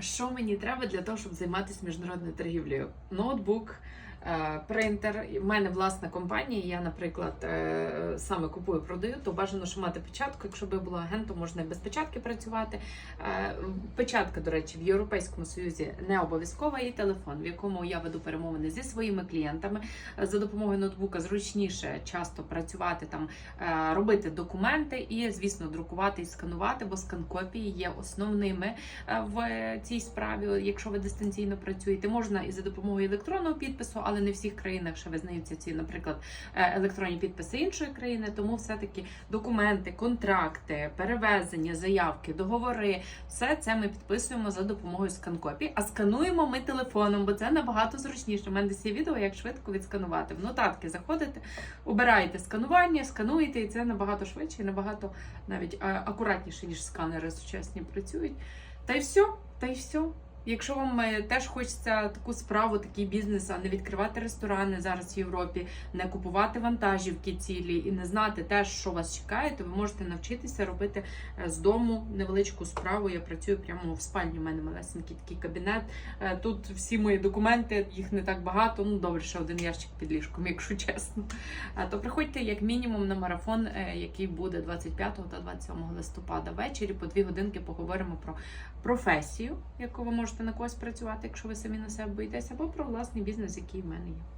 Що мені треба для того, щоб займатися міжнародною торгівлею? Ноутбук, принтер. У мене власна компанія. Я, наприклад, е, саме купую, продаю, то бажано, що мати печатку. Якщо би була агентом, можна і без печатки працювати. Е, Печатка, до речі, в Європейському Союзі не обов'язкова і телефон, в якому я веду перемовини зі своїми клієнтами. Е, За допомогою ноутбука зручніше часто працювати там, е, робити документи і, звісно, друкувати і сканувати, бо скан-копії є основними е, в цій справі, якщо ви дистанційно працюєте. Можна і за допомогою електронного підпису, але не в всіх країнах ще визнаються ці, наприклад, е, електронні підписи іншої країни. Тому все-таки документи, контракти, перевезення, заявки, договори все це ми підписуємо за допомогою сканкопій. А скануємо ми телефоном, бо це набагато зручніше. У мене десь є відео, як швидко відсканувати. В нотатки заходите, обираєте сканування, скануєте, і це набагато швидше і набагато навіть е, акуратніше, ніж сканери сучасні працюють. Та й все, та й все. Якщо вам е, теж хочеться таку справу, такий бізнес, а не відкривати ресторани зараз в Європі, не купувати вантажівки цілі і не знати теж, що вас чекає, то ви можете навчитися робити е, з дому невеличку справу. Я працюю прямо в спальні. У мене малесенький такий кабінет. Е, Тут всі мої документи, їх не так багато. Ну добре, ще один ящик під ліжком, якщо чесно. То приходьте як мінімум на марафон, який буде 25 та 27 листопада ввечері. По дві годинки поговоримо про професію, яку ви можете на когось працювати, якщо ви самі на себе боїтесь, або про власний бізнес, який в мене є.